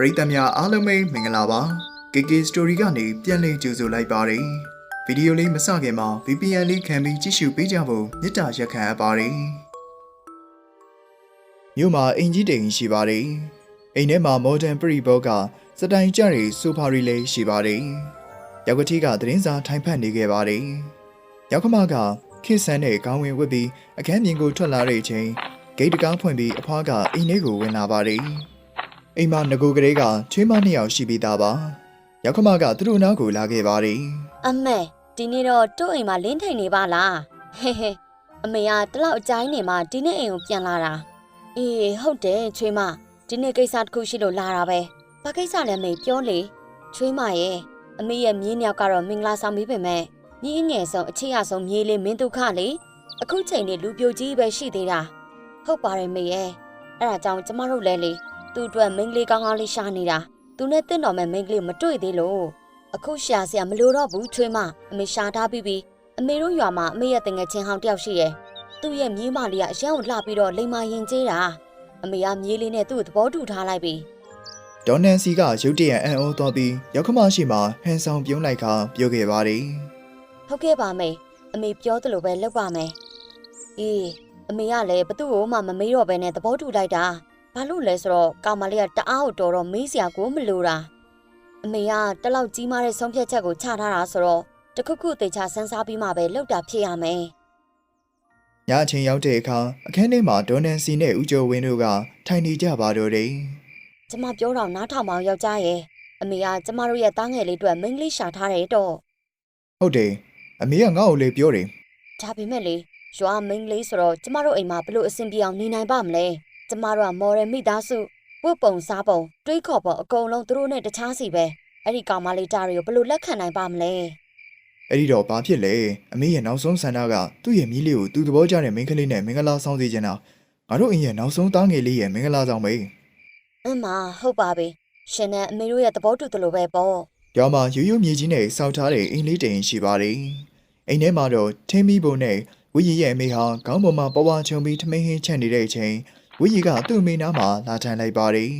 ပရိသတ်များအားလုံးပဲမင်္ဂလာပါ KK Story ကနေပြန်လည်ကြိုဆိုလိုက်ပါတယ်ဗီဒီယိုလေးမစခင်မှာ VPN လေးခံပြီးကြည့်ရှုပေးကြဖို့မေတ္တာရက်ခံအပ်ပါတယ်မြို့မှာအင်ကြီးတိမ်ရှိပါတယ်အိမ်ထဲမှာ modern ပရိဘောကစတိုင်ကြရီဆိုဖာရီလေးရှိပါတယ်ရောက်ကတိကသတင်းစာထိုင်ဖတ်နေခဲ့ပါတယ်ရောက်ခမကခေတ်ဆန်းတဲ့ခေါင်းဝင်ဝတ်ပြီးအခန်းပြင်ကိုထွက်လာတဲ့အချိန်ဂိတ်တကားဖွင့်ပြီးအဖွားကအိမ်ထဲကိုဝင်လာပါတယ် အိမ်မှာငကိုကလေးကချွေးမနှစ်ယောက်ရှိပြီးသားပါရောက်ခမကသူတို့နောက်ကိုလာခဲ့ပါတယ်အမေဒီနေ့တော့တို့အိမ်မှာလင်းထိန်နေပါလားဟဲဟဲအမေကတလောက်အကြိုင်းနေမှဒီနေ့အိမ်ကိုပြန်လာတာအေးဟုတ်တယ်ချွေးမဒီနေ့ကိစ္စတစ်ခုရှိလို့လာတာပဲဘာကိစ္စလဲမေပြောလေချွေးမရဲ့အမေရဲ့မြေးမြောက်ကတော့မင်္ဂလာဆောင်ပြီးပြင်မဲ့မြေးငယ်ဆုံးအခြေရဆုံးမြေးလေးမင်းဒုက္ခလေအခုချိန်နေလူပြိုကြီးပဲရှိသေးတာဟုတ်ပါတယ်မေရဲ့အဲ့ဒါကြောင့်ကျမတို့လဲလေ သူ့အတွက်မိန်းကလေးကောင်းကောင်းလေးရှာနေတာသူနဲ့တင့်တော်မဲ့မိန်းကလေးမတွေ့သေးလို့အခုရှာစရာမလိုတော့ဘူးချွေးမအမေရှာထားပြီးပြီအမေတို့ရွာမှာအမေရဲ့တငယ်ချင်းဟောင်းတယောက်ရှိရဲ့သူ့ရဲ့မြေးမလေးကအရန်ကိုလှပြီးတော့လိမ္မာရင်ကျေးတာအမေကမြေးလေးနဲ့သူ့ကိုသဘောတူထားလိုက်ပြီဒေါ်နန်စီကရုတ်တရက်အံ့ဩသွားပြီးရောက်ခမရှိမှဟန်ဆောင်ပြုံးလိုက်ခါပြောခဲ့ပါတယ်ဟုတ်ကဲ့ပါမေအမေပြောသလိုပဲလုပ်ပါမယ်အေးအမေကလည်းဘသူ့ကိုမှမမေးတော့ဘဲနဲ့သဘောတူလိုက်တာ ဘာလို့လဲဆိုတော့ကောင်မလေးကတအားကိုတော်တော့မေးစရာကိုမလိုတာအမေကတလောက်ကြီးမားတဲ့ဆုံးဖြတ်ချက်ကိုချထားတာဆိုတော့တခုခုတေချာစမ်းစားပြီးမှပဲလုပ်တာဖြစ်ရမယ်ညအချိန်ရောက်တဲ့အခါအခန်းထဲမှာဒေါ်နန်စီနဲ့ဦးကျော်ဝင်းတို့ကထိုင်နေကြပါတော့တယ်ကျမပြောတော့နားထောင်မအောင်ယောက်ျားရဲ့အမေကကျမတို့ရဲ့တားငယ်လေးအတွက်မိန်းကလေးရှာထားတယ်တော့ဟုတ်တယ်အမေကငါ့ကိုလေပြောတယ်ဒါပေမဲ့လေရွာမိန်းကလေးဆိုတော့ကျမတို့အိမ်မှာဘလို့အဆင်ပြေအောင်နေနိုင်ပါမလဲ ကျမတို့ကမော်ရယ်မိသားစုဝတ်ပုံစားပုံတွေးခေါ်ပုံအကုန်လုံးသူတို့နဲ့တခြားစီပဲအဲ့ဒီကောင်မလေးတားတွေကိုဘလို့လက်ခံနိုင်ပါမလဲအဲ့ဒီတော့ဘာဖြစ်လဲအမေရဲ့နောက်ဆုံးဆန္ဒကသူ့ရဲ့မိလေးကိုသူ့သဘောကျတဲ့မိန်းကလေးနဲ့မင်္ဂလာဆောင်စေချင်တာငါတို့အိမ်ရဲ့နောက်ဆုံးသားငယ်လေးရဲ့မင်္ဂလာဆောင်ပဲအင်းမဟုတ်ပါပြီရှင်နဲ့အမေတို့ရဲ့သဘောတူသလိုပဲပေါ့ရွာမှာရိုးရိုးမြေကြီးနဲ့စောက်ထားတဲ့အိမ်လေးတိမ်ရှိပါတယ်အိမ်ထဲမှာတော့ထင်းမီပုံနဲ့ဝီရီရဲ့အမေဟာခေါင်းပေါ်မှာပဝါချုံပြီးထမင်းဟင်းချက်နေတဲ့အချိန် ဝီရီကသူ့အမေနားမှာလာထိုင်လိုက်ပါတယ်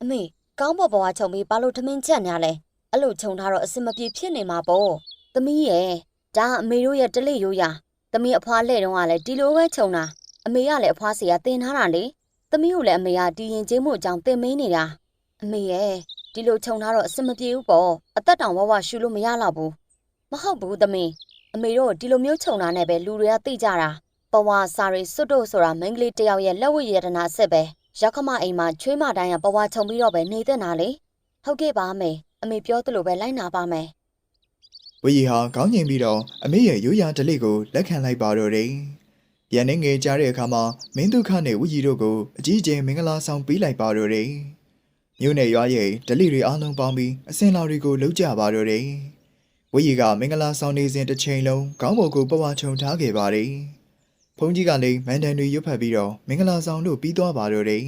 အမေကောင်းပေါ်ပေါ်ကခြုံပြီးဘာလို့ထမင်းချက်ညာလဲအဲ့လိုခြုံထားတော့အစင်မပြေဖြစ်နေမှာပေါ့သမီးရဲ့ဒါကအမေတို့ရဲ့တလိရိုးရာသမီးအဖွားလှဲ့တုန်းကလည်းဒီလိုပဲခြုံတာအမေကလည်းအဖွားစီကတင်ထားတာလေသမီးကိုလည်းအမေကတီရင်ကျေးမှုအကြောင်းတင်မင်းနေတာအမေရဲ့ဒီလိုခြုံထားတော့အစင်မပြေဘူးပေါ့အသက်တောင်ဝဝရှူလို့မရတော့ဘူးမဟုတ်ဘူးသမီးအမေတို့ဒီလိုမျိုးခြုံတာနဲ့ပဲလူတွေကသိကြတာ ပဝါစာရီစွတ်တို့ဆိုတာမိန်းကလေးတစ်ယောက်ရဲ့လက်ဝတ်ရတနာအစ်စ်ပဲရောက်ခမအိမ်မှာချွေးမတိုင်းကပဝါခြုံပြီးတော့ပဲနေတဲ့နာလေဟုတ်ကဲ့ပါအမေအမေပြောသလိုပဲလိုက်နာပါမယ်ဝီရီဟာခေါင်းငိမ်ပြီးတော့အမေရဲ့ရိုးရာဓလေ့ကိုလက်ခံလိုက်ပါတော့တယ်။ပြန်နေငယ်ကြတဲ့အခါမှာမင်းဒုက္ခနဲ့ဝီရီတို့ကိုအကြီးအကျယ်မင်္ဂလာဆောင်ပေးလိုက်ပါတော့တယ်။မြို့နယ်ရွာရဲ့ဓလေ့တွေအားလုံးပေါင်းပြီးအစင်လာတွေကိုလှုပ်ကြပါတော့တယ်။ဝီရီကမင်္ဂလာဆောင်နေစဉ်တစ်ချိန်လုံးခေါင်းပေါ်ကိုပဝါချုံထားခဲ့ပါတယ်။ ဖုန်ကြီးကလည်းမန်တန်တွေရွတ်ဖက်ပြီးတော့မင်္ဂလာဆောင်တို့ပြီးသွားပါတော့တယ်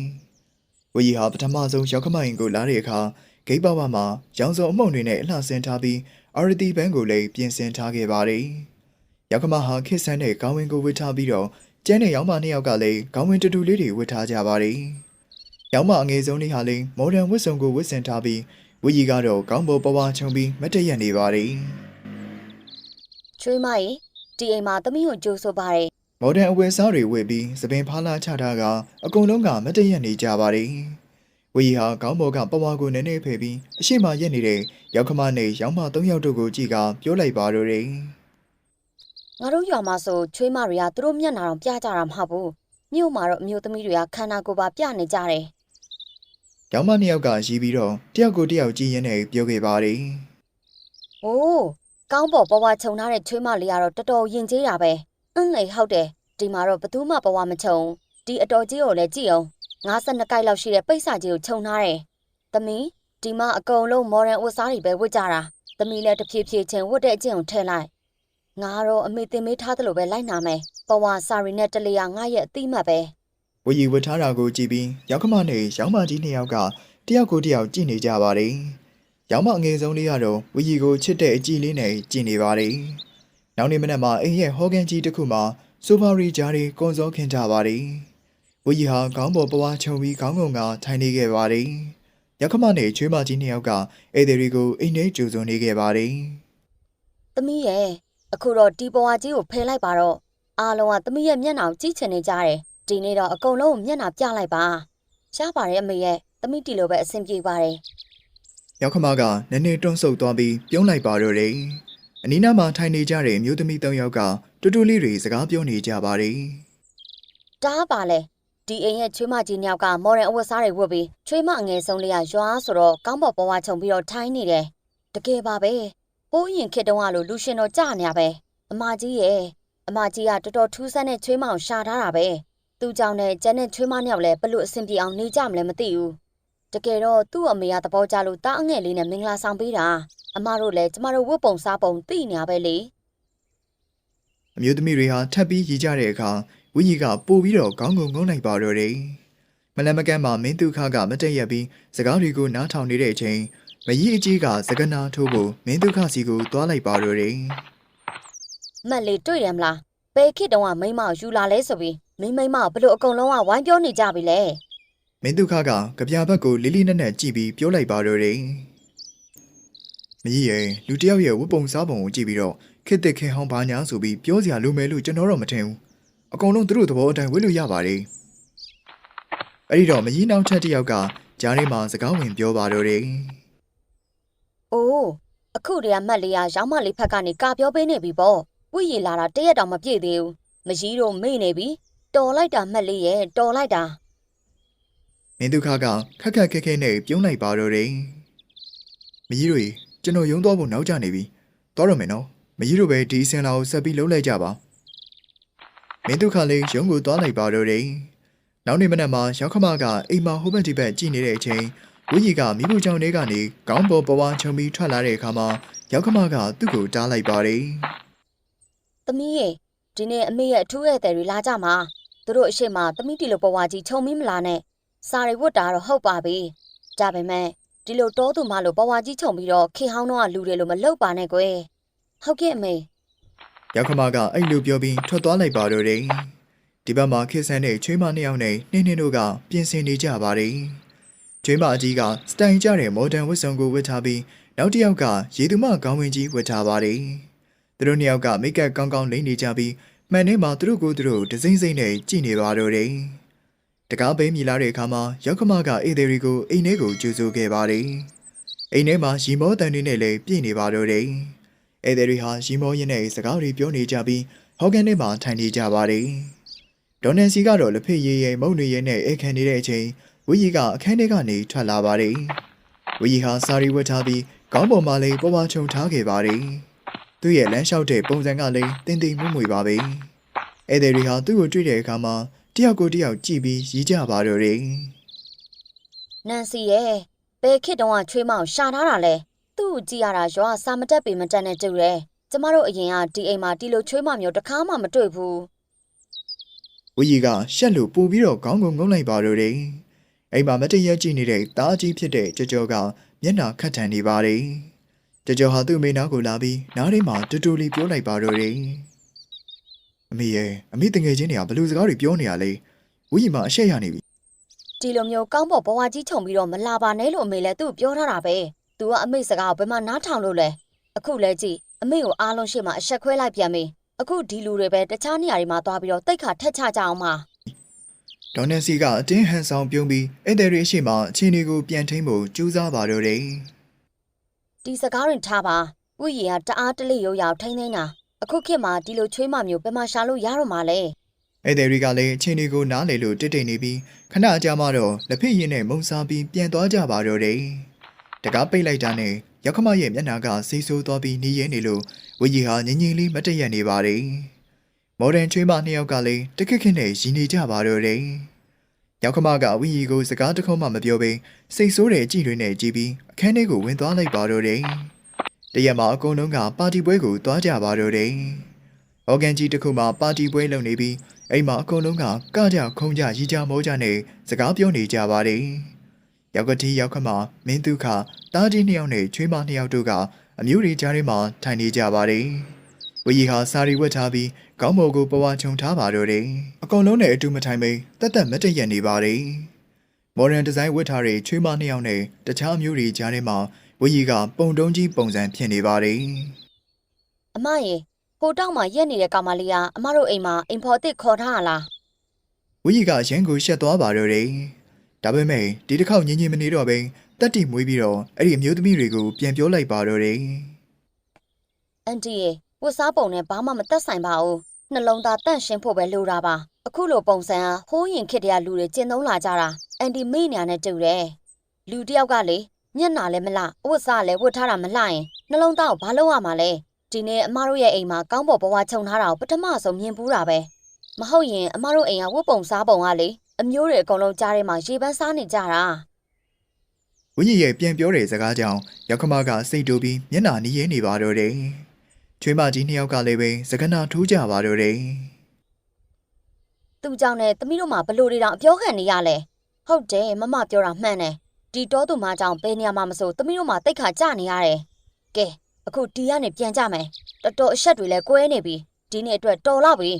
။ဝီရီဟာပထမဆုံးရောက်ခမရင်ကိုလာတဲ့အခါဂိတ်ဘဝမှာရောင်စုံအမှုန့်တွေနဲ့အလှဆင်းထားပြီးအာရတီဘန်းကိုလည်းပြင်ဆင်ထားခဲ့ပါတယ်။ရောက်ခမဟာခစ်ဆန်းတဲ့ခေါင်းဝင်ကိုဝတ်ထားပြီးတော့ကျန်းတဲ့ရောင်မနှစ်ယောက်ကလည်းခေါင်းဝင်တူတူလေးတွေဝတ်ထားကြပါတယ်။ရောင်မအငယ်ဆုံးလေးဟာလည်းမော်ဒန်ဝတ်စုံကိုဝတ်ဆင်ထားပြီးဝီကြီးကတော့ခေါင်းပေါ်ပဝါချုံပြီးမတ်တရက်နေပါတယ်ချွေးမကြီးဒီအိမ်မှာသမီးကိုကြိုးဆိုပါတယ်။ မော်ဒန်အဝယ်စားတွေဝတ်ပြီးသပင်ဖားလာချထားကအကုန်လုံးကမတ်တရက်နေကြပါတယ်။ဝီကြီးဟာခေါင်းပေါ်ကပဝါကိုနည်းနည်းဖယ်ပြီးအရှိမရက်နေတဲ့ရောက်ခမနဲ့ရောင်မသုံးယောက်တို့ကိုကြည့်ကပြောလိုက်ပါတော့တယ်ငါတို့ရွာမှာဆိုချွေးမတွေကသူတို့မျက်နှာတော့ပြကြတာမဟုတ်ဘူးမြို့မှာတော့အမျိုးသမီးတွေကခန္ဓာကိုယ်ပါပြနေကြတယ်။ရောင်မနှစ်ယောက်ကရီးပြီးတော့တယောက်ကိုတယောက်ကြည့်ရင်းနဲ့ပြောခဲ့ပါတယ်။အိုးကောင်းပေါ်ဘဝခြုံထားတဲ့ချွေးမလေးကတော့တော်တော်ယဉ်ကျေးတာပဲ။ အင်းလေဟုတ်တယ်ဒီမှာတော့ဘသူမှဘဝမခြုံဒီအတော်ကြီးကိုလည်းကြည့်အောင်52ကိုက်လောက်ရှိတဲ့ပိတ်စာကြီးကိုခြုံထားတယ်။သမီးဒီမှာအကုန်လုံးမော်ဒန်ဝတ်စားတွေပဲဝတ်ကြတာ။သမီးလည်းတဖြည်းဖြည်းချင်းဝတ်တဲ့အကျင့်ကိုထည့်လိုက်။ငါတော့အမေတင်မေးထားသလိုပဲလိုက်နာမယ်။ဘဝစာရီနဲ့တလီယာငါရဲ့အတိမတ်ပဲ။။ဝီရီဝတ်ထားတာကိုကြည့်ပြီးရောက်ခမနဲ့ရောင်မကြီးနှစ်ယောက်ကတယောက်ကိုတယောက်ကြည့်နေကြပါတယ်။ရောင်မအငယ်ဆုံးလေးကတော့ဝီရီကိုချစ်တဲ့အကြည့်လေးနဲ့ကြည့်နေပါတယ်။ နောက်နေ့မနက်မှာအိမ်ရဲ့ဟော်ကန်ကြီးတစ်ခုမှာဆိုဖာရီဂျားတွေကွန်စောခင်းကြပါတယ်ဝီကြီးဟာခေါင်းပေါ်ပဝါချုံပြီးခေါင်းငုံကထိုင်နေခဲ့ပါတယ်။ရောက်ခမနဲ့ချွေးမကြီးနှစ်ယောက်ကဧည့်သည်တွေကိုအိမ်ထဲကြိုဆိုနေခဲ့ပါတယ်။သမီးရဲ့အခုတော့ဒီဘဝကြီးကိုဖယ်လိုက်ပါတော့အားလုံးကသမီးရဲ့မျက်နှာကိုကြည့်ချင်နေကြတယ်ဒီနေ့တော့အကုန်လုံးကိုမျက်နှာပြလိုက်ပါရှားပါတယ်အမေရဲ့သမီးတီလိုပဲအဆင်ပြေပါတယ်။ရောက်ခမကနည်းနည်းတွန့်ဆုတ်သွားပြီးပြုံးလိုက်ပါတော့တယ်။ အနီးနားမှာထိုင်နေကြတဲ့မျိုးသမီးသုံးယောက်ကတူတူလေးတွေစကားပြောနေကြပါတယ်တားပါလေဒီအိမ်ရဲ့ချွေးမကြီးနှစ်ယောက်ကမော်ဒန်အဝတ်စားတွေဝတ်ပြီးချွေးမအငယ်ဆုံးလေးကရွာဆိုတော့ကောင်းပေါ်ပေါ်ဝါခြုံပြီးတော့ထိုင်းနေတယ်တကယ်ပါပဲပိုးရင်ခစ်တုံးကလို့လူရှင်တော့ကြာနေရပဲအမကြီးရဲ့အမကြီးကတော်တော်ထူးဆန်းတဲ့ချွေးမအောင်ရှာထားတာပဲသူ့ကြောင့်နဲ့ကျန်တဲ့ချွေးမနှစ်ယောက်လည်းဘလို့အဆင်ပြေအောင်နေကြမလဲမသိဘူးတကယ်တော့သူ့အမေကသဘောကျလို့တားအငယ်လေးနဲ့မင်္ဂလာဆောင်ပေးတာ အမတို့လည်းကျမတို့ဝတ်ပုံစားပုံသိနေရပဲလေ။အမျိုးသမီးတွေဟာထပ်ပြီးရီကြတဲ့အခါဝီကြီးကပို့ပြီးတော့ခေါင်းငုံငုံလိုက်ပါတော့တယ်။မလန်မကန်းမှာမင်းသူခကမတက်ရက်ပြီးစကားတွေကိုနားထောင်နေတဲ့အချိန်မကြီးအကြီးကစကနာထိုးဖို့မင်းသူခစီကိုသွားလိုက်ပါတော့တယ်။မက်လေးတွေ့တယ်မလားဘယ်ခေတ်တုန်းကမိန်းမကိုယူလာလဲဆိုပြီးမိန်းမိန်းမကိုဘလို့အကုန်လုံးကဝိုင်းပြောနေကြပြီလေမင်းဒုခကကြပြဘက်ကိုလေးလေးနက်နက်ကြည့်ပြီးပြောလိုက်ပါတော့တယ်။ မကြီးရဲ့လူတစ်ယောက်ရဲ့ဝတ်ပုံစားပုံကိုကြည့်ပြီးတော့ခစ်တဲ့ခဲဟောင်းပါညာဆိုပြီးပြောစရာလိုမယ်လို့ကျွန်တော်တော့မထင်ဘူး။အကုန်လုံးသူတို့သဘောအတိုင်းဝတ်လို့ရပါတယ်။အဲ့ဒီတော့မကြီးနောက်ထပ်တစ်ယောက်ကကြားထဲမှာစကားဝင်ပြောပါတော့တယ်။အိုးအခုတည်းကမက်လေးကရောင်းမလေးဖက်ကနေကာပြောပေးနေပြီပေါ့။ဝိရီလာတာတရက်တောင်မပြည့်သေးဘူး။မကြီးတော့မေ့နေပြီ။တော်လိုက်တာမက်လေးရဲ့တော်လိုက်တာ။မင်းဒုခကခက်ခက်ခဲခဲနဲ့ပြုံးလိုက်ပါတော့တယ်။မကြီးတို့ ကျွန်တော်ယုံသွားဖို့နောက်ကျနေပြီ။သွားတော့မယ်နော်။မကြီးတို့ပဲဒီအစင်လာကိုဆက်ပြီးလှုပ်လိုက်ကြပါ။မင်းဒုခလေးရုံးကိုသွားလိုက်ပါတော့တယ်။နောက်နေ့မနက်မှာရောက်ခမကအိမ်မှာဟိုဘက်ဒီဘက်ကြည့်နေတဲ့အချိန်ဝင်းကြီးကမိဖို့ကြောင့်တွေကနေကောင်းပေါ်ပဝါချုံပြီးထွက်လာတဲ့အခါမှာရောက်ခမကသူ့ကိုတားလိုက်ပါတယ်။သမီးရဲ့ဒီနေ့အမေရဲ့အထူးရဲ့တဲ့တွေလာကြမှာ။သူတို့အရှိမသမီးတီလိုဘဝကြီးခြုံမီးမလားနဲ့။စာရီဝတ်တာတော့ဟုတ်ပါပြီ။ဒါပေမဲ့ ဒီလိုတောသူမလို့ဘဝကြီးခြုံပြီးတော့ခေဟောင်းတော့ကလူတွေလိုမလုပ်ပါနဲ့ကွယ်။ဟုတ်ကဲ့အမေ။ရောက်ခမကအဲ့လိုပြောပြီးထွက်သွားလိုက်ပါတော့တယ်။ဒီဘက်မှာခေတ်ဆန်းတဲ့ချွေးမနှစ်ယောက်နဲ့နှင်းနှင်းတို့ကပြင်ဆင်နေကြပါတယ်။ချွေးမအကြီးကစတိုင်ကြတဲ့မော်ဒန်ဝတ်စုံကိုဝတ်ထားပြီးနောက်တစ်ယောက်ကရေသူမခေါင်းဝင်ကြီးဝတ်ထားပါတယ်။သူတို့နှစ်ယောက်ကမိတ်ကပ်ကောင်းကောင်းလိမ့်နေကြပြီးမှန်ထဲမှာသူတို့ကိုယ်သူတို့ဒစိမ့်စိမ့်နဲ့ကြည်နေပါတော့တယ်။ တကားပိန်းမြည်လာတဲ့အခါမှာရောက်ခမကအေဒေရီကိုအိမ်ထဲကိုကြိုဆိုခဲ့ပါတယ်။အိမ်ထဲမှာရီမောတန်တွေနဲ့လည်းပြည့်နေပါတော့တယ်။အေဒေရီဟာရီမောရင်းနဲ့စကားတွေပြောနေကြပြီးဟော့ကန်ထဲမှာထိုင်နေကြပါတယ်။ဒေါ်နန်စီကတော့လက်ဖက်ရည်ရည်မုံတွေရဲနဲ့အိတ်ခံနေတဲ့အချိန်ဝီကြီးကအခန်းထဲကနေထွက်လာပါတယ်။ဝီကြီးဟာစာရီဝတ်ထားပြီးခေါင်းပေါ်မှာလည်းပေါ်ပါချုံထားခဲ့ပါတယ်။သူ့ရဲ့လမ်းလျှောက်တဲ့ပုံစံကလည်းတင်းတင်းမွမွေပါပဲ။ဧည့်သည်တွေဟာသူ့ကိုတွေ့တဲ့အခါမှာ တယောက်ကိုတယောက်ကြည့်ပြီးရီးကြပါတော့တယ်နန်စီရဲ့ဘယ်ခေတ်တုန်းကချွေးမအောင်ရှာထားတာလဲသူ့ကိုကြည့်ရတာရွာစာမတက်ပေမတက်နဲ့တူတယ်ကျမတို့အရင်ကဒီအိမ်မှာဒီလိုချွေးမမျိုးတစ်ခါမှမတွေ့ဘူး။ဝီကြီးကရှက်လို့ပူပြီးတော့ခေါင်းကိုငုံလိုက်ပါတော့တယ်။အိမ်မှာမတည့်ရကြည့်နေတဲ့တားကြီးဖြစ်တဲ့ကြော်ကြော်ကမျက်နှာခတ်ထန်နေပါတယ်။ကြော်ကြော်ဟာသူ့မိနာကိုလာပြီးနားထဲမှာတူတူလေးပြောလိုက်ပါတော့တယ်။ အမေရဲ့အမေတငယ်ချင်းတွေကဘယ်လူစကားတွေပြောနေရလဲ။ဝီကြီးမှာအရှက်ရနေပြီဒီလိုမျိုးကောင်းပေါ်ဘဝကြီးခြုံပြီးတော့မလာပါနဲ့လို့အမေလည်းသူ့ကိုပြောထားတာပဲသူကအမေစကားကိုဘယ်မှာနားထောင်လို့လဲအခုလဲကြည့်အမေကိုအားလုံးရှိမှအဆက်ခွဲလိုက်ပြန်ပြီအခုဒီလူတွေပဲတခြားနေရာတွေမှာသွားပြီးတော့တိတ်ခါထက်ချကြအောင်ပါ။ဒေါ်နန်စီကအတင်းဟန်ဆောင်ပြုံးပြီးဧည့်သည်တွေရှိမှအချင်းတွေကိုပြန်ထိန်ဖို့ကြိုးစားပါတော့တယ်။ဒီစကားရင်ထားပါဝိရီကတအားတလိရုပ်ရောက်ထိမ့်သိမ်းတာ အခုခေတ်မှာဒီလိုချွေးမမျိုးဘယ်မှာရှာလို့ရတော့မှာလဲဧည့်သည်တွေကလည်းအချင်းတွေကိုနားလေလို့တိတ်တိတ်နေပြီးခဏကြာမှတော့လက်ဖက်ရည်နဲ့မုံစားပြီးပြန်သွားကြပါတော့တယ်။တကားပိတ်လိုက်တာနဲ့ရောက်ခမရဲ့မျက်နှာကဆေးဆိုးသွားပြီးနေရဲနေလို့ဝကြီးဟာငငင်လေးမတည့်ရနေပါတယ်။မော်ဒန်ချွေးမနှစ်ယောက်ကလည်းတခက်ခက်နဲ့ရည်နေကြပါတော့တယ်။ရောက်ခမကဝကြီးကိုစကားတစ်ခုမှမပြောဘဲစိတ်ဆိုးတဲ့ကြည်တွေနဲ့ကြည်ပြီးအခန်းထဲကိုဝင်သွားလိုက်ပါတော့တယ်။ တရက်မှာအကုန်လုံးကပါတီပွဲကိုသွားကြပါတော့တယ်။အော်ဂန်ကြီးတစ်ခုမှာပါတီပွဲလုပ်နေပြီးအိမ်မှာအကုန်လုံးကကကြခုံကြရီကြမောကြနဲ့စကားပြောနေကြပါတယ်။ရောက်ကတိရောက်ခမမင်းသူခတားကြီးနှစ်ယောက်နဲ့ချွေးမနှစ်ယောက်တို့ကအမျိုးတွေကြားထဲမှာထိုင်နေကြပါတယ်ဝီဟာစာရီဝတ်ထားပြီးခေါင်းမိုးကိုပဝါချုံထားပါတော့တယ်အကောင်လုံးနဲ့အတူမထိုင်မိတက်တက်မတ်တရက်နေပါတယ်မော်ဒန်ဒီဇိုင်းဝတ်ထားတဲ့ချွေးမနှစ်ယောက်နဲ့တခြားမျိုးတွေကြားထဲမှာ ဝီကပုံတုံးကြီးပုံစံဖြစ်နေပါတယ်အမရေဟိုတောက်မှာရက်နေတဲ့ကောင်မလေးကအမတို့အိမ်မှာအိမ်ဖော်တစ်ခေါ်ထားရလားဝီကရန်ကိုရှက်သွားပါတော့တယ်ဒါပေမဲ့ဒီတစ်ခေါက်ညင်ညင်မနေတော့ဘဲတက်တီမွေးပြီးတော့အဲ့ဒီအမျိုးသမီးတွေကိုပြန်ပြောလိုက်ပါတော့တယ်အန်တီရေဝတ်စားပုံနဲ့ဘာမှမသက်ဆိုင်ပါဘူးနှလုံးသားတန့်ရှင်းဖို့ပဲလိုတာပါအခုလိုပုံစံဟာဟိုးရင်ခေတ္တရလူတွေကျင့်သုံးလာကြတာအန်တီမိညာနဲ့တူတယ်လူတစ်ယောက်ကလေ မျက်နာလည်းမလှအဝတ်စားလည်းဝတ်ထားတာမလှရင်နှလုံးသားကိုဘာလုပ်ရမှာလဲဒီနေ့အမတို့ရဲ့အိမ်မှာကောင်းပေါ်ဘဝခြုံထားတာကိုပထမဆုံးမြင်ပူးတာပဲမဟုတ်ရင်အမတို့အိမ်ကဝတ်ပုံစားပုံကလေအမျိုးတွေအကုန်လုံးကြားထဲမှာရေပန်းစားနေကြတာဝင်းကြီးရဲ့ပြန်ပြောတဲ့စကားကြောင့်ရောက်ခမကစိတ်တူပြီးမျက်နှာနီးရဲနေပါတော့တယ်ချွေးမကြီးနှစ်ယောက်ကလည်းပဲစကနာထိုးကြပါတော့တယ်သူ့ကြောင့်နဲ့သမီးတို့မှာဘလို့တွေတောင်အပြောခံနေရလဲဟုတ်တယ်မမပြောတာမှန်တယ် ဒီတောသူမကြောင့်ဘယ်နေရာမှာမဆိုသမီးတို့မှာတိတ်ခါကြနေရတယ်ကဲအခုဒီကနေပြန်ကြမယ်တော်တော်အဆက်တွေလည်းကွဲနေပြီဒီနေ့အတွက်တော်တော့ပြီ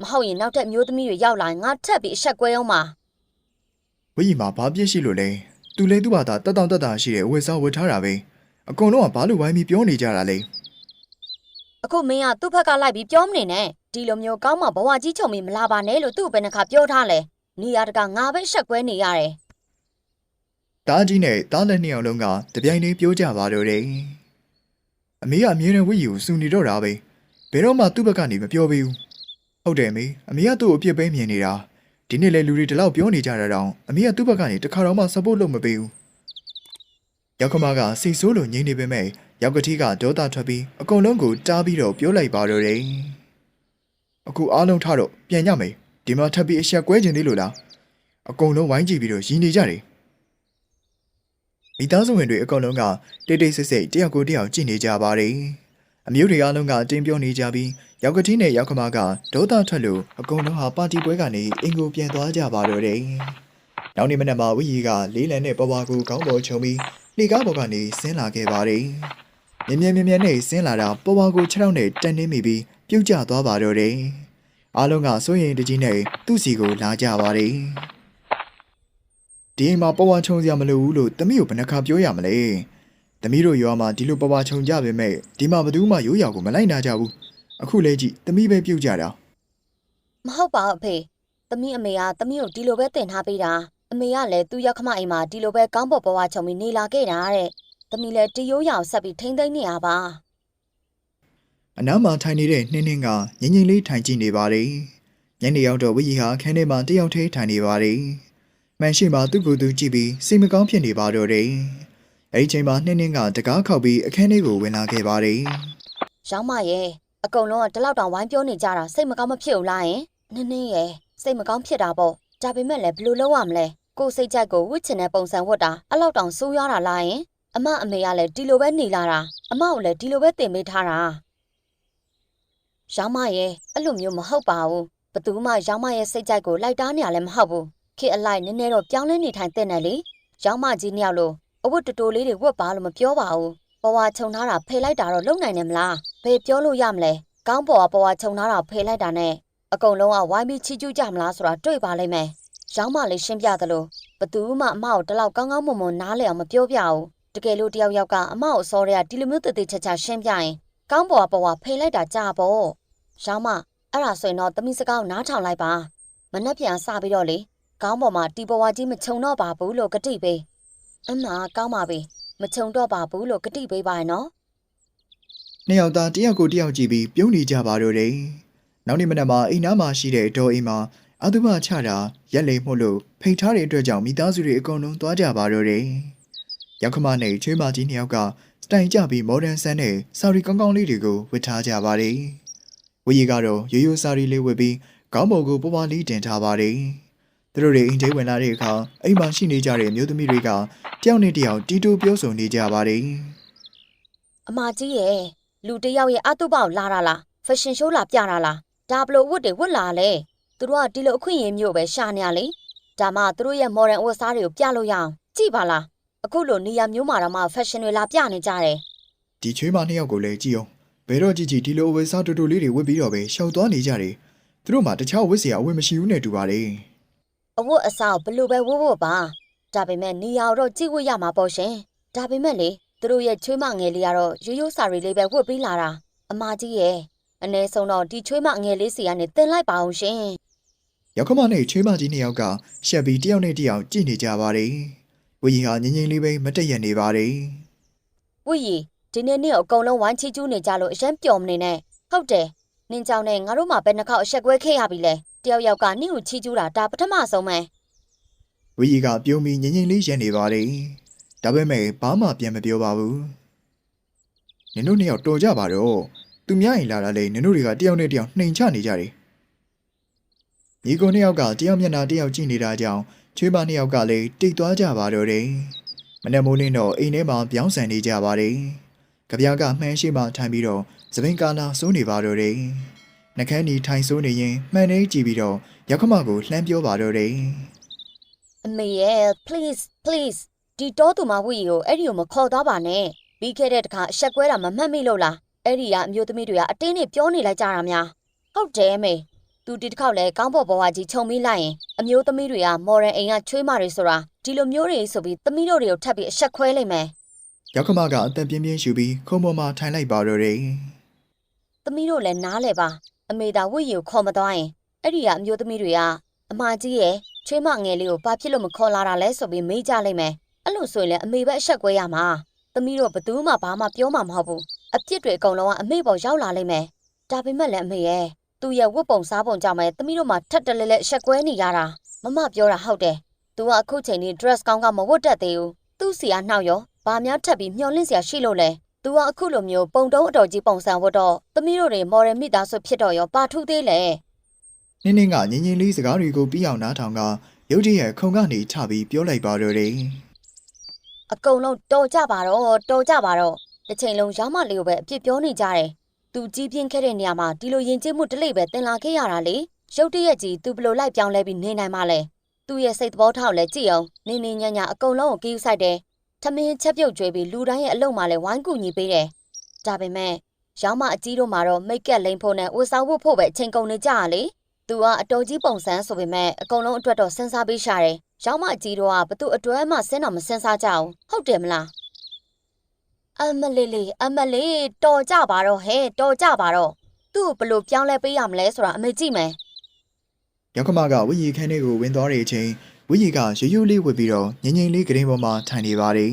မဟုတ်ရင်နောက်ထပ်မျိုးသမီးတွေရောက်လာရင်ငါထပ်ပြီးအဆက်ကွဲအောင်ပါဝင်းကြီးမှာဘာပြစ်ရှိလို့လဲသူလည်းသူ့ဘာသာတက်တောင့်တက်တာရှိတဲ့ဝတ်စားဝတ်ထားတာပဲအကုန်လုံးကဘာလို့ဝိုင်းပြီးပြောနေကြတာလဲအခုမင်းကသူ့ဘက်ကလိုက်ပြီးပြောမနေနဲ့ဒီလိုမျိုးကောင်းမှဘဝကြီးချုံပြီးမလာပါနဲ့လို့သူ့ဘယ်နှခါပြောထားလဲနေရတကငါပဲအဆက်ကွဲနေရတယ် တားကြီးနဲ့တားလက်နှစ်ယောက်လုံးကတပြိုင်တည်းပြောကြပါတော့တယ်အမေကအမြဲတမ်းဝင်းကြီးကိုစူနေတော့တာပဲဘယ်တော့မှသူ့ဘက်ကနေမပြောပေးဘူးဟုတ်တယ်အမေအမေကသူ့ကိုအပြစ်ပေးမြင်နေတာဒီနေ့လေလူတွေဒီလောက်ပြောနေကြတာတောင်အမေကသူ့ဘက်ကနေတခါတော့မှ support လုပ်မပေးဘူးရောက်ခမကစိတ်ဆိုးလို့ငြိမ့်နေပေမဲ့ရောက်ကတိကဒေါသထွက်ပြီးအကုန်လုံးကိုတားပြီးတော့ပြောလိုက်ပါတော့တယ်။အခုအားလုံးထားတော့ပြန်ကြမယ်။ဒီမှာထပ်ပြီးအဆက်ကွဲခြင်းသေးလို့လား။အကုန်လုံးဝိုင်းကြည့်ပြီးတော့ရင်းနေကြတယ်။ မိသားစုဝင်တွေအကုန်လုံးကတိတ်တိတ်ဆိတ်ဆိတ်တယောက်ကိုတယောက်ကြည့်နေကြပါတယ်။အမျိုးတွေအားလုံးကတင်းပြောနေကြပြီးရောက်ကတိနဲ့ရောက်ခမကဒေါသထွက်လို့အကုန်လုံးဟာပါတီပွဲကနေအင်ကိုပြန်သွားကြပါတော့တယ်။နောက်နေ့မနက်မှာဝီကြီးကလေးလံနဲ့ပပကူခေါင်းပေါ်ချုံပြီးလှေကားပေါ်ကနေဆင်းလာခဲ့ပါတယ်။မြင်မြန်မြင်မြန်နဲ့ဆင်းလာတာပေါ်ပေါ်ကိုခြေထောက်နဲ့တန်နှင်းမိပြီးပြုတ်ကျသွားပါတော့တယ်။အားလုံးကစိုးရင်တကြီးနဲ့သူ့စီကိုလာကြပါတယ်။ ဒီအိမ်မှာပေါ်ပေါ်ချုံစရာမလိုဘူးလို့တမီးကိုဘယ်နှခါပြောရမလဲ။တမီးတို့ရွာမှာဒီလိုပေါ်ပေါ်ချုံကြပေမဲ့ဒီမှာဘယ်သူမှရိုးရာကိုမလိုက်နာကြဘူး။အခုလဲကြည့်တမီးပဲပြုတ်ကြတာမဟုတ်ပါဘူးအဖေသမီးအမေကသမီးကိုဒီလိုပဲတင်ထားပေးတာအမေကလည်းသူ့ရောက်ခမအိမ်မှာဒီလိုပဲကောင်းပေါ်ဘဝချုံပြီးနေလာခဲ့တာတဲ့သမီးလည်းတရိုးရောင်ဆက်ပြီးထိမ့်သိမ့်နေရပါ။အနားမှာထိုင်နေတဲ့နှင်းနှင်းကငငိမ့်လေးထိုင်ကြည့်နေပါတယ်။ညနေရောက်တော့ဝီကြီးဟာခန်းထဲမှာတယောက်တည်းထိုင်နေပါတယ်။ မှန်ရှိမှသူ့ကိုယ်သူကြည့်ပြီးစိတ်မကောင်းဖြစ်နေပါတော့တယ်။အဲဒီချိန်မှာနှင်းနှင်းကတကားခောက်ပြီးအခန်းထဲကိုဝင်လာခဲ့ပါတယ်ရောင်းမရဲ့အကုန်လုံးကဒီလောက်တောင်ဝိုင်းပြောနေကြတာစိတ်မကောင်းမဖြစ်ဘူးလားယင်နင်းနင်းရဲ့စိတ်မကောင်းဖြစ်တာပေါ့ဒါပေမဲ့လည်းဘယ်လိုလုပ်ရမလဲကိုယ်စိတ်ကြိုက်ကိုဝစ်ချင်တဲ့ပုံစံဝတ်တာအဲ့လောက်တောင်ဆိုးရွားတာလားယင်အမအမေကလည်းဒီလိုပဲနေလာတာအမကိုလည်းဒီလိုပဲတင်ပေးထားတာရောင်းမရဲ့အဲ့လိုမျိုးမဟုတ်ပါဘူးဘသူမှရောင်းမရဲ့စိတ်ကြိုက်ကိုလိုက်တားနေရလည်းမဟုတ်ဘူး ခေတ်အလိုက်နည်းနည်းတော့ပြောင်းလဲနေထိုင်တဲ့နယ်လေရောင်းမကြီးနှစ်ယောက်လို့အဝတ်တူတူလေးတွေဝတ်ပါလို့မပြောပါဘူးဘဝခြုံထားတာဖယ်လိုက်တာတော့လုံနိုင်တယ်မလားဘယ်ပြောလို့ရမလဲကောင်းပေါ်ကဘဝခြုံထားတာဖယ်လိုက်တာနဲ့အကုန်လုံးကဝိုင်းပြီးချီကျူးကြမလားဆိုတာတွေ့ပါလိမ့်မယ်ရောင်းမလေးရှင်းပြသလိုဘသူမှအမကိုတလောက်ကောင်းကောင်းမွန်မွန်နားလည်အောင်မပြောပြဘူးတကယ်လို့တယောက်ယောက်ကအမကိုအစောရကဒီလိုမျိုးတည်တည်ချာချာရှင်းပြရင်ကောင်းပေါ်ကဘဝဖယ်လိုက်တာကြာပေါ့ရောင်းမအဲ့ဒါဆိုရင်တော့သမီးစကားကိုနားထောင်လိုက်ပါမနှက်ပြန်စပြီးတော့လေ ကောင်းပေါ်မှာတီဘဝကြီးမချုံတော့ပါဘူးလို့ကတိပေးအမကောင်းပါပြီမချုံတော့ပါဘူးလို့ကတိပေးပါရဲ့နော်။နှစ်ယောက်သားတယောက်ကိုတယောက်ကြည့်ပြီးပြုံးနေကြပါတော့တယ်။နောက်နေ့မနက်မှာအိမ်သားမှာရှိတဲ့ဒေါ်အိမ်မှာအတုမချတာရက်လေမှုလို့ဖိတ်ထားတဲ့အတွက်ကြောင့်မိသားစုတွေအကုန်လုံးသွားကြပါတော့တယ်။ရောက်ခမနဲ့ချွေးမကြီးနှစ်ယောက်ကစတိုင်ကြပြီးမော်ဒန်ဆန်နဲ့စာရီကောင်းကောင်းလေးတွေကိုဝတ်ထားကြပါတယ်။ဝီရီကတော့ရိုးရိုးစာရီလေးဝတ်ပြီးခေါင်းပေါ်ကိုပွားပွားလေးတင်ထားပါတယ်။ သူတို့တွေအိမ်ထဲဝင်လာတဲ့အခါအိမ်မှာရှိနေကြတဲ့မျိုးသမီးတွေကတယောက်နဲ့တယောက်တီတူပြောဆိုနေကြပါတယ်။အမကြီးရဲ့လူတစ်ယောက်ရဲ့အတုပကိုလာတာလားဖက်ရှင်ရှိုးလာပြတာလားဒါဘလို့ဝတ်တွေဝတ်လာလဲသူတို့ကဒီလိုအခွင့်အရေးမျိုးပဲရှာနေရလေဒါမှသူတို့ရဲ့ modern ဝတ်စားတွေကိုပြလို့ရအောင်ကြည့်ပါလားအခုလိုနေရာမျိုးမှာတော့မှ fashion တွေလာပြနေကြတယ်ဒီချွေးမနှစ်ယောက်ကိုလည်းကြည့်အောင်ဘယ်တော့ကြည့်ကြည့်ဒီလိုအဝတ်စားတူတူလေးတွေဝတ်ပြီးတော့ပဲရှောက်သွားနေကြတယ်သူတို့မှတခြားဝတ်စရာအဝတ်မရှိဘူးနဲ့တူပါတယ် အဝတ်အစားကိုဘလို့ပဲဝတ်ဝတ်ပါဒါပေမဲ့နေရာတော့ကြည့်ဝတ်ရမှာပေါ့ရှင်ဒါပေမဲ့လေသူတို့ရဲ့ချွေးမငယ်လေးကတော့ရိုးရိုးစာရီလေးပဲဝတ်ပြီးလာတာအမကြီးရဲ့အ ਨੇ ဆုံးတော့ဒီချွေးမငယ်လေးစီကနေတင်လိုက်ပါအောင်ရှင်ရောက်ခမနဲ့ချွေးမကြီးနှစ်ယောက်ကရှက်ပြီးတယောက်နဲ့တယောက်ကြည့်နေကြပါတယ်ဝကြီးဟာငငိမ့်လေးပဲမတက်ရက်နေပါတယ်ဝိရီဒီနေ့နေ့အကုန်လုံးဝိုင်းချီကျူးနေကြလို့အရင်ပျော်မနေနဲ့ဟုတ်တယ်နင်းကြောင့်နဲ့ငါတို့မှဘယ်နှခေါက်အဆက်ကွဲခဲ့ရပြီလဲ တယောက်ယောက်ကနင့်ကိုချီကျူးတာဒါပထမဆုံးပဲဝကြီးကပြုံးပြီးငငိမ့်လေးရက်နေပါတယ်ဒါပေမဲ့ဘာမှပြန်မပြောပါဘူးနင်တို့နှစ်ယောက်တော်ကြပါတော့သူများရင်လာတာလေနင်တို့တွေကတယောက်နဲ့တယောက်နှိမ်ချနေကြတယ်ညီကိုနှစ်ယောက်ကတယောက်မျက်နှာတယောက်ကြည့်နေတာကြောင့်ချွေးမနှစ်ယောက်ကလည်းတိတ်သွားကြပါတော့တယ်မနေ့မိုးလင်းတော့အိမ်ထဲမှာပြောင်းဆန်နေကြပါတယ်ကြပြားကမှန်းရှိမှထိုင်ပြီးတော့သပင်ကာလာစိုးနေပါတော့တယ် နှကန်းဒီထိုင်စိုးနေရင်မှန်နေကြည့်ပြီးတော့ရောက်ခမကိုလှမ်းပြောပါတော့တယ်အမေရဲ့ please please ဒီတော့သူမဝိရီကိုအဲ့ဒီကိုမခေါ်သွားပါနဲ့ပြီးခဲ့တဲ့တခါအဆက်ကွဲတာမမှတ်မိလို့လားအဲ့ဒီကအမျိုးသမီးတွေကအတင်းနဲ့ပြောနေလိုက်ကြတာများဟုတ်တယ်အမေသူဒီတစ်ခေါက်လဲကောင်းပေါ်ဘဝကြီးခြုံပြီးလိုက်ရင်အမျိုးသမီးတွေကမော်ရန်အိမ်ကချွေးမတွေဆိုတာဒီလိုမျိုးတွေဆိုပြီးသမီးတို့တွေကိုထပ်ပြီးအဆက်ခွဲလိုက်မယ်ရောက်ခမကအသက်ပြင်းပြင်းရှူပြီးခုံပေါ်မှာထိုင်လိုက်ပါတော့တယ်သမီးတို့လည်းနားလဲပါ အမေသာဝိရီကိုခေါ်မသွားရင်အဲ့ဒီကအမျိုးသမီးတွေကအမကြီးရဲ့ချွေးမငယ်လေးကိုဘာဖြစ်လို့မခေါ်လာတာလဲဆိုပြီးမေးကြလိုက်မယ်အဲ့လိုဆိုရင်လည်းအမေပဲအဆက်ကွဲရမှာသမီးတို့ဘယ်သူမှဘာမှပြောမှာမဟုတ်ဘူးအပြစ်တွေအကုန်လုံးကအမေပေါ်ရောက်လာလိမ့်မယ်ဒါပေမဲ့လည်းအမေရဲ့သူ့ရဲ့ဝတ်ပုံစားပုံကြောင့်ပဲသမီးတို့မှထက်တလဲလဲအဆက်ကွဲနေရတာမမပြောတာဟုတ်တယ်သူကအခုချိန်นี้ dress ကောင်းကမဝတ်တတ်သေးဘူးသူ့စီကနှောက်ရောဘာများထပ်ပြီးမျောလင့်စရာရှိလို့လဲ သူကအခုလိုမျိုးပုံတုံးအတော်ကြီးပုံစံဝတ်တော့သမီးတို့တွေမော်ရယ်မိသားစုဖြစ်တော့ရောပါထုသေးလေနင်းနင်းကငင်းငင်းလေးစကားတွေကိုပြီးအောင်နားထောင်ကရုတ်တရက်ခုံကနေထပြီးပြောလိုက်ပါတော့တယ်အကုန်လုံးတော်ကြပါတော့တော်ကြပါတော့တစ်ချိန်လုံးရောင်းမလေးကိုပဲအပြစ်ပြောနေကြတယ်သူကြီးပြင်းခဲ့တဲ့နေရာမှာဒီလိုယဉ်ကျေးမှုတလိပဲတင်လာခဲ့ရတာလေရုတ်တရက်ကြီးသူဘလို့လိုက်ပြောင်းလဲပြီးနေနိုင်မလဲသူ့ရဲ့စိတ်သဘောထားကိုလည်းကြည့်အောင်နင်းနင်းညံ့ညံ့အကုန်လုံးကိုကိယူဆိုင်တယ် ထမင်းချက်ပြုတ်ကျွေးပြီးလူတိုင်းရဲ့အလုပ်မှာလည်းဝိုင်းကူညီပေးတယ်။ဒါပေမဲ့ရောင်းမအကြီးတို့မှာတော့မိတ်ကက်လိန်ဖို့နဲ့ဝတ်စားဝတ်ဖို့ပဲအချိန်ကုန်နေကြရလေ။ तू ကအတော်ကြီးပုံစံဆိုပေမဲ့အကုန်လုံးအတွက်တော့စဉ်းစားပေးရှာတယ်။ရောင်းမအကြီးတို့ကဘသူအတွက်မှစဉ်းတော့မစဉ်းစားကြအောင်ဟုတ်တယ်မလား။အမလေးလေးအမလေးတော်ကြပါတော့ဟဲ့တော်ကြပါတော့သူ့ကိုဘယ်လိုပြောင်းလဲပေးရမလဲဆိုတာအမေကြည့်မယ်ရောက်ခမကဝီရီခန်းလေးကိုဝင်သွားတဲ့အချိန် ဝီရီကရိုးရိုးလေးဝတ်ပြီးတော့ငင်းငင်းလေးကရင်ပေါ်မှာထိုင်နေပါတယ်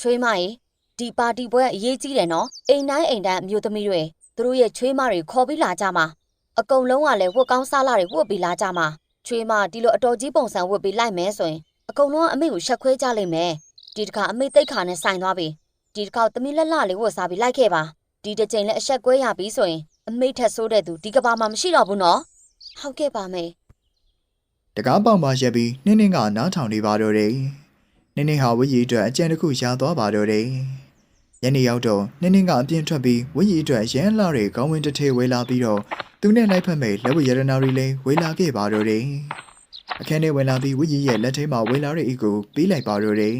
ချွေးမကြီးဒီပါတီပွဲအရေးကြီးတယ်နော်အိမ်တိုင်းအိမ်တိုင်းအမျိုးသမီးတွေသူတို့ရဲ့ချွေးမတွေခေါ်ပြီးလာကြမှာအကုန်လုံးကလည်းဝတ်ကောင်းစားလာတွေဝတ်ပြီးလာကြမှာချွေးမဒီလိုအတော်ကြီးပုံစံဝတ်ပြီးလိုက်မယ်ဆိုရင်အကုန်လုံးကအမေကိုရှက်ခွဲကြလိမ့်မယ်ဒီတစ်ခါအမေတိတ်ခါနဲ့ဆိုင်သွားပြီဒီတစ်ခါသမီးလက်လလေးဝတ်စားပြီးလိုက်ခဲ့ပါဒီတစ်ချိန်လည်းအဆက်ကွဲရပြီဆိုရင်အမေထက်ဆိုးတဲ့သူဒီကဘာမှမရှိတော့ဘူးနော်ဟုတ်ကဲ့ပါမေ တကားပေါင်မှာရက်ပြီးနင်းနင်းကနားထောင်နေပါတော့တယ်နင်းနင်းဟာဝီရီအတွက်အကြံတစ်ခုရှာသွားပါတော့တယ်ညနေရောက်တော့နင်းနင်းကအပြင်ထွက်ပြီးဝီရီအတွက်ရမ်းလာတဲ့ခေါင်းဝင်တစ်ထည်ဝေလာပြီးတော့သူနဲ့လိုက်ဖက်မဲ့လက်ဝရတနာရီလည်းဝေလာခဲ့ပါတော့တယ်အခန်းထဲဝင်လာပြီးဝီရီရဲ့လက်ထဲမှာဝေလာတဲ့အီကိုပေးလိုက်ပါတော့တယ်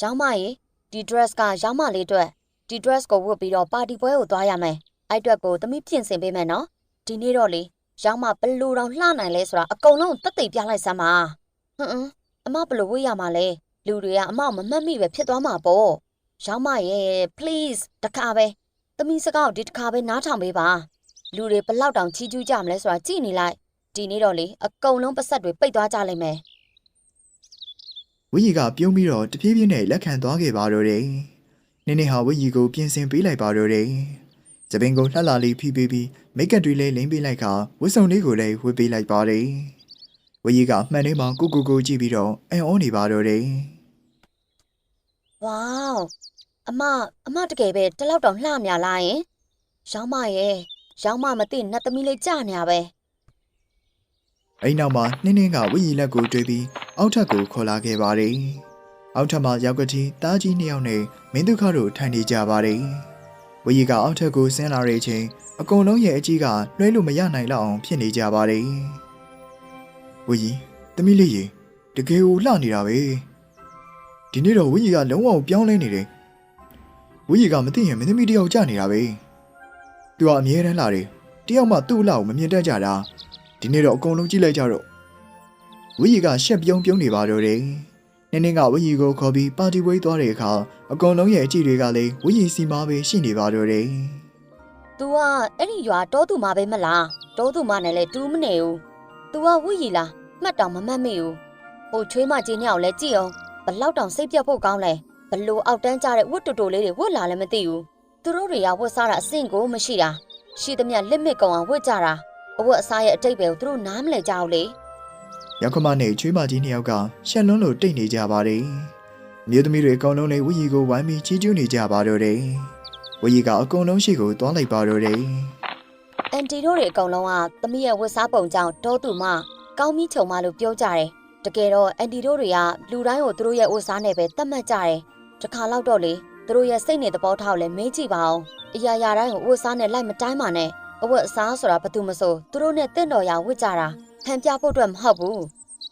ရောင်းမရေဒီ dress ကရောင်းမလေးအတွက်ဒီ dress ကိုဝတ်ပြီးတော့ပါတီပွဲကိုသွားရမယ်အဲ့အတွက်ကိုသမီးပြင်ဆင်ပေးမယ်နော်ဒီနေ့တော့လေ ရောင်းမဘလူတော်လှနိုင်လဲဆိုတာအကုန်လုံးတက်သိပြလိုက်စမ်းပါဟွန်းဟွန်းအမဘလို့ဝတ်ရမှာလဲလူတွေကအမကိုမမှတ်မိပဲဖြစ်သွားမှာပေါ့ရောင်းမရေ please တခါပဲသမီးစကားကိုဒီတခါပဲနားထောင်ပေးပါလူတွေဘလောက်တောင်ချီးကျူးကြမလဲဆိုတာကြည့်နေလိုက်ဒီနေ့တော့လေအကုန်လုံးပတ်ဆက်တွေပိတ်သွားကြလိမ့်မယ်ဝီရီကပြုံးပြီးတော့တပြေးပြေးနဲ့လက်ခံသွားခဲ့ပါတော့တယ်။နင်းနေဟာဝီရီကိုပြင်ဆင်ပေးလိုက်ပါတော့တယ်။သပင်ကိုလှလှလေးဖိပေးပြီး မိတ်ကပ်တွေလည်းလိမ့်ပေးလိုက်ခါဝတ်စုံလေးကိုလည်းဝတ်ပေးလိုက်ပါတယ်။ဝီရီကမှန်ထဲမှာကိုကိုကိုကြည့်ပြီးတော့အံ့ဩနေပါတော့တယ်ဝေါအမအမတကယ်ပဲတလောက်တောင်လှမြလားယင်ရောင်းမရဲ့ရောင်းမမသိနတ်သမီးလေးကြာနေရပဲ။အဲ့နောက်မှာနင်းနင်းကဝီရီလက်ကိုတွေးပြီးအောက်ထပ်ကိုခေါ်လာခဲ့ပါတယ်။အောက်ထပ်မှာရောက်ကတိတားကြီးနှစ်ယောက်နဲ့မင်းဒုက္ခတို့ထိုင်နေကြပါတယ်။ဝီရီကအောက်ထပ်ကိုဆင်းလာတဲ့အချိန် အကုန်လုံးရဲ့အကြီးကလွှဲလို့မရနိုင်လောက်အောင်ဖြစ်နေကြပါတယ်။ဝီရီတမီးလေးရေတကယ်ကိုလှနေတာပဲ။ဒီနေ့တော့ဝီရီကလုံးဝပြောင်းလဲနေတယ်။ဝီကြီးကမသိရင်မင်းသမီးတယောက်ကြာနေတာပဲသူကအမြဲတမ်းလာတယ်တယောက်မှသူ့အလောက်မမြင်တတ်ကြတာဒီနေ့တော့အကုန်လုံးကြည့်လိုက်ကြတော့ဝီကြီးကရှက်ပြုံးပြုံးနေပါတော့တယ်နင်းနင်းကဝီကြီးကိုခေါ်ပြီးပါတီပွဲသွားတဲ့အခါအကုန်လုံးရဲ့အကြည့်တွေကလည်းဝီကြီးစီမာပဲရှိနေပါတော့တယ်။ तू ကအဲ့ဒီရွာတောသူမပဲမလား။တောသူမနဲ့လည်းတူးမနေဘူး။ तू ကဝိရီလားမှတ်တောင်မမှတ်မိဘူး။ဟိုချွေးမကြီးနဲ့အောင်လဲကြည့်အောင်ဘလောက်တောင်စိတ်ပြတ်ဖို့ကောင်းလဲ။ဘလို့အောက်တန်းကြတဲ့ဝတ်တူတူလေးတွေဝတ်လာလည်းမသိဘူး။သူတို့တွေကဝတ်စားတာအဆင့်ကိုမရှိတာ။ရှိသမျှလက်မစ်ကောင်အောင်ဝတ်ကြတာ။အဝတ်အစားရဲ့အတိတ်ပဲကိုသူတို့နားမလဲကြဘူးလေ။ရောက်ခမနဲ့ချွေးမကြီးနှစ်ယောက်ကရှက်လွန်းလို့တိတ်နေကြပါတယ်။မြို့သမီးတွေအကုန်လုံးလည်းဝီကြီးကိုဝိုင်းပြီးချီးကျူးနေကြပါတော့တယ်။ ဝီကြီးကအကုန်လုံးရှိကိုသွားလိုက်ပါတော့တယ်အန်တီတို့တွေအကောင်လုံးကသမီးရဲ့ဝတ်စားပုံကြောင့်တောသူမကောင်းမီးချုံမလို့ပြောကြတယ်။တကယ်တော့အန်တီတို့တွေကလူတိုင်းကိုသူတို့ရဲ့ဝတ်စားနဲ့ပဲသတ်မှတ်ကြတယ်။တခါလောက်တော့လေသူတို့ရဲ့စိတ်နဲ့သဘောထားကိုလည်းမေးကြည့်ပါအောင်။အရာရာတိုင်းကိုဝတ်စားနဲ့လိုက်မတိုင်းပါနဲ့။အဝတ်အစားဆိုတာဘာသူမဆိုသူတို့နဲ့တင့်တော်ရာဝတ်ကြတာဟန်ပြဖို့အတွက်မဟုတ်ဘူး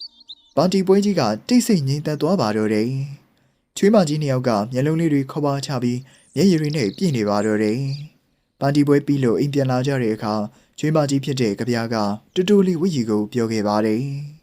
။ပါတီပွဲကြီးကတိတ်ဆိတ်ငြိမ်သက်သွားပါတော့တယ်။ချွေးမကြီးနှစ်ယောက်ကမျက်လုံးလေးတွေခေါ်ပါချပြီး မျက်ရည်တွေနဲ့ပြည့်နေပါတော့တယ်။ပါတီပွဲပြီးလို့အိမ်ပြန်လာကြတဲ့အခါချွေးမကြီးဖြစ်တဲ့ကြပြားကတူတူလေးဝီကြီးကိုပြောခဲ့ပါတယ်။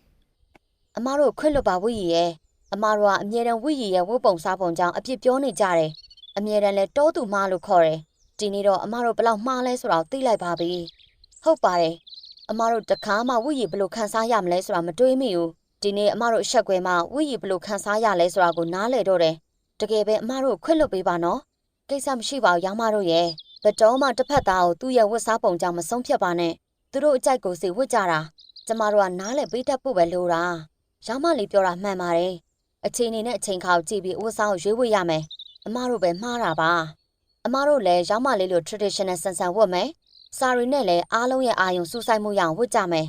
။အမားတို့ခွင့်လွတ်ပါဝိရီရဲ့အမားတို့ကအမြဲတမ်းဝိရီရဲ့ဝတ်ပုံစားပုံကြောင့်အပြစ်ပြောနေကြတယ်။အမြဲတမ်းလဲတောသူမလို့ခေါ်တယ်။ဒီနေ့တော့အမားတို့ဘယ်လောက်မှားလဲဆိုတာကိုသိလိုက်ပါပြီ။ဟုတ်ပါတယ်။အမားတို့တခါမှဝိရီဘယ်လိုခန်းစားရမလဲဆိုတာမတွေးမိဘူး။ဒီနေ့အမားတို့အဆက်ကွဲမှာဝိရီဘယ်လိုခန်းစားရလဲဆိုတာကိုနားလည်တော့တယ်။တကယ်ပဲအမားတို့ခွင့်လွတ်ပေးပါနော်။ ကိစ္စမရှိပါဘူးရောင်းမတို့ရဲ့ဘယ်တော့မှတစ်ဖက်သားကိုသူ့ရဲ့ဝတ်စားပုံကြောင့်မဆုံးဖြတ်ပါနဲ့။သူတို့အကြိုက်ကိုစီဝတ်ကြတာ။ကျမတို့ကနားလည်ပေးတတ်ဖို့ပဲလိုတာ။ရောင်းမလေးပြောတာမှန်ပါတယ်။အချိန်နေနဲ့အချိန်ခါကိုကြည့်ပြီးဥစားကိုရွေးဝတ်ရမယ်။အမတို့ပဲမှားတာပါ။အမတို့လည်းရောင်းမလေးလို traditional ဆန်ဆန်ဝတ်မယ်။စာရီနဲ့လည်းအားလုံးရဲ့အာယုံစူးစိုက်မှုရအောင်ဝတ်ကြမယ်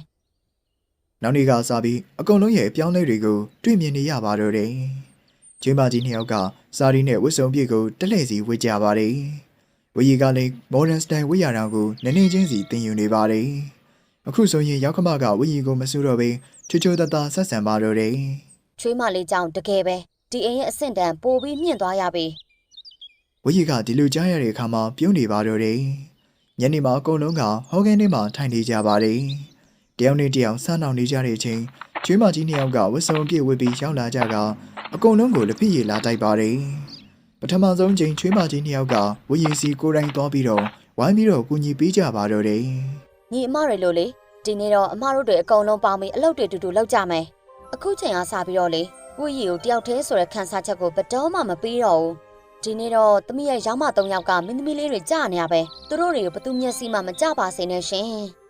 နောက်နေ့ကစပြီးအကုန်လုံးရဲ့အပြောင်းလဲတွေကိုတွေ့မြင်နေရပါတော့တယ်။ ကျွေးမကြီးနှစ်ယောက်ကစာရီနဲ့ဝတ်စုံပြည့်ကိုတက်လှည့်စီဝတ်ကြပါတယ်။ဝီရီကလည်း modern style ဝတ်ရတာကိုနည်းနည်းချင်းစီသင်ယူနေပါတယ်။အခုဆိုရင်ရောက်ခမကဝီရီကိုမစိုးတော့ဘဲချိုချိုတသားဆက်ဆံပါတော့တယ်။ချွေးမလေးကြောင့်တကယ်ပဲဒီအိမ်ရဲ့အဆင့်တန်းပိုပြီးမြင့်သွားရပြီ။ဝီရီကဒီလိုကြားရတဲ့အခါမှာပြုံးနေပါတော့တယ်။ညနေမှာအကုန်လုံးကဟော်ဂန်ထဲမှာထိုင်နေကြပါတယ်။တယောက်နဲ့တယောက်ဆန်းအောင်နေကြတဲ့အချိန် ကျွေးမကြီးနှစ်ယောက်ကဝတ်စုံပြည့်ဝတ်ပြီးရောက်လာကြကအကုန်လုံးကိုလက်ဖိရည်လာတိုက်ပါတယ်။ပထမဆုံးချိန်ချွေးမကြီးနှစ်ယောက်ကဝီရီစီကိုယ်တိုင်သွားပြီးတော့ဝိုင်းပြီးတော့ကူညီပေးကြပါတော့တယ်။ညီအမတွေလို့လေဒီနေ့တော့အမတို့တွေအကုန်လုံးပေါင်းပြီးအလုပ်တွေတူတူလုပ်ကြမယ်။အခုချိန်အားစပြီးတော့လေဝိရီကိုတယောက်တည်းဆိုတဲ့ခန်းစားချက်ကိုဘယ်တော့မှမပြီးတော့ဘူး။ဒီနေ့တော့သမီးရဲ့ရောင်းမ၃ယောက်ကမင်းသမီးလေးတွေကြာနေရပဲ။သူတို့တွေကိုဘသူမျက်စိမှမကြပါစေနဲ့ရှင်။။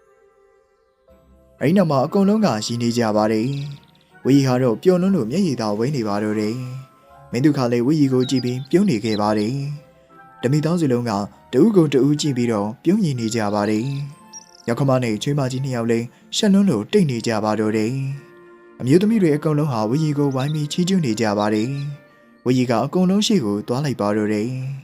အဲဒီနောက်မှာအကုန်လုံးကရည်နေကြပါတယ်။ဝီရီဟာတော့ပျော်လွန်းလို့မျက်ရည်သာဝိနေပါတော့တယ်။မင်းတို့ခါလေးဝီရီကိုကြည့်ပြီးပြုံးနေခဲ့ပါတယ်။ဓမီတောင်းစီလုံးကတဦးကိုတဦးကြည့်ပြီးတော့ပြုံးရည်နေကြပါတယ်။ရောက်ခမနဲ့ချွေးမကြီးနှစ်ယောက်လည်းရှက်လွန်းလို့တိတ်နေကြပါတော့တယ်။အမျိုးသမီးတွေအကုန်လုံးဟာဝီရီကိုဝိုင်းပြီးချီးကျူးနေကြပါတယ်။ဝီရီကအကုန်လုံးရှိကိုသွားလိုက်ပါတော့တယ်။